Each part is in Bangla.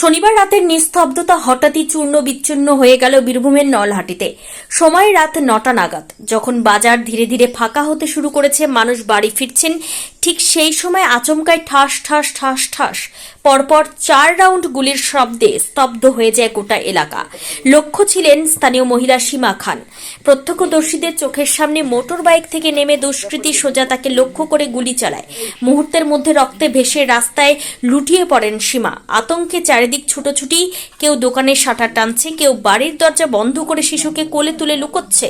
শনিবার রাতের নিস্তব্ধতা হঠাৎই চূর্ণ বিচ্ছিন্ন হয়ে গেল বীরভূমের নলহাটিতে। সময় রাত নটা নাগাদ, যখন বাজার ধীরে ধীরে ফাঁকা হতে শুরু করেছে, মানুষ বাড়ি ফিরছেন ঠিক সেই সময় আচমকায় ঠাস ঠাস ঠাস ঠাস। পরপর চার রাউন্ড গুলির শব্দে স্তব্ধ হয়ে যায় গোটা এলাকা। লক্ষ্য ছিলেন স্থানীয় মহিলা সীমা খান। প্রত্যক্ষদর্শীদের চোখের সামনে মোটর বাইক থেকে নেমে দুষ্কৃতী সোজা তাকে লক্ষ্য করে গুলি চালায়। মুহূর্তের মধ্যে রক্তে ভেসে রাস্তায় লুটিয়ে পড়েন সীমা। আতঙ্কে চারিদিক ছুটোছুটি, কেউ দোকানের শাটার টানছে, কেউ বাড়ির দরজা বন্ধ করে শিশুকে কোলে তুলে লুকোচ্ছে।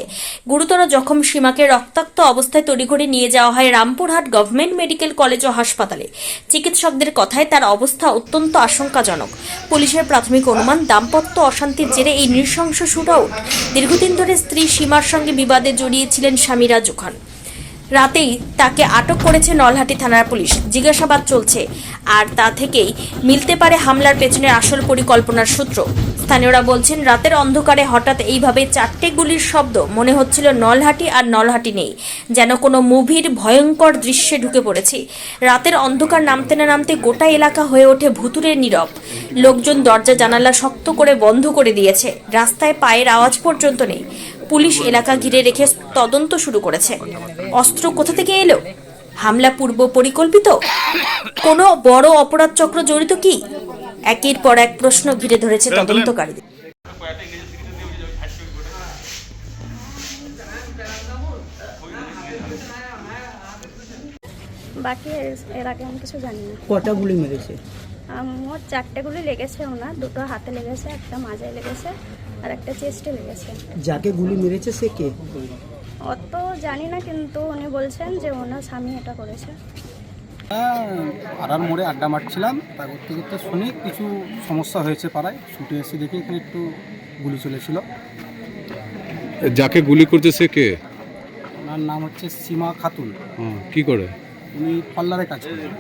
গুরুতর জখম সীমাকে রক্তাক্ত অবস্থায় তড়িঘড়ি নিয়ে যাওয়া হয় রামপুরহাট গভর্নমেন্ট মেডিকেল কলেজ ও হাসপাতালে। চিকিৎসকদের কথায় তার অবস্থা অত্যন্ত আশঙ্কাজনক। পুলিশের প্রাথমিক অনুমান, দাম্পত্য অশান্তির জেরে এই নৃশংস শুটআউট দীর্ঘদিন ধরে স্ত্রী সীমার সঙ্গে বিবাদে জড়িয়েছিলেন স্বামী রাজু খান রাতেই তাকে আটক করেছে নলহাটি থানার পুলিশ। জিজ্ঞাসাবাদ চলছে। আর তা থেকেই মিলতে পারে হামলার পেছনের আসল পরিকল্পনার সূত্র। স্থানীয়রা বলছেন, রাতের অন্ধকারে হঠাৎ এইভাবে চারটে গুলির শব্দ মনে হচ্ছিল নলহাটি আর নলহাটি নেই, যেন কোনো মুভির ভয়ঙ্কর দৃশ্যে ঢুকে পড়েছি। রাতের অন্ধকার নামতে না নামতে গোটা এলাকা হয়ে ওঠে ভুতুরে নীরব। লোকজন দরজা জানালা শক্ত করে বন্ধ করে দিয়েছে। রাস্তায় পায়ের আওয়াজ পর্যন্ত নেই। পুলিশ এলাকা ঘিরে রেখে তদন্ত শুরু করেছে। অস্ত্র কোথা থেকে এলো? হামলা পূর্ব পরিকল্পিত? কোনো বড় অপরাধ চক্র জড়িত কি? একের পর এক প্রশ্ন ঘিরে ধরেছে তদন্তকারীদের। বাকি এর- আগে আমি কিছু জানি না। কটা গুলি মেরেছে? আমার চারটে গুলি লেগেছে ওনার দুটো হাতে লেগেছে একটা মাজায় লেগেছে আর একটা চেস্টে লেগেছে। যাকে গুলি মেরেছে সে কে? অত জানি না কিন্তু উনি বলছেন যে ওনার স্বামী এটা করেছে। পাড়ার মোড়ে আড্ডা মারছিলাম তা করতে করতে শুনি কিছু সমস্যা হয়েছে পাড়ায়। ছুটে এসে দেখি এখানে একটু গুলি চলেছিল। যাকে গুলি করছে সে কে? ওনার নাম হচ্ছে সীমা খাতুন। হুম, কি করে? উনি পার্লারে কাজ করেন।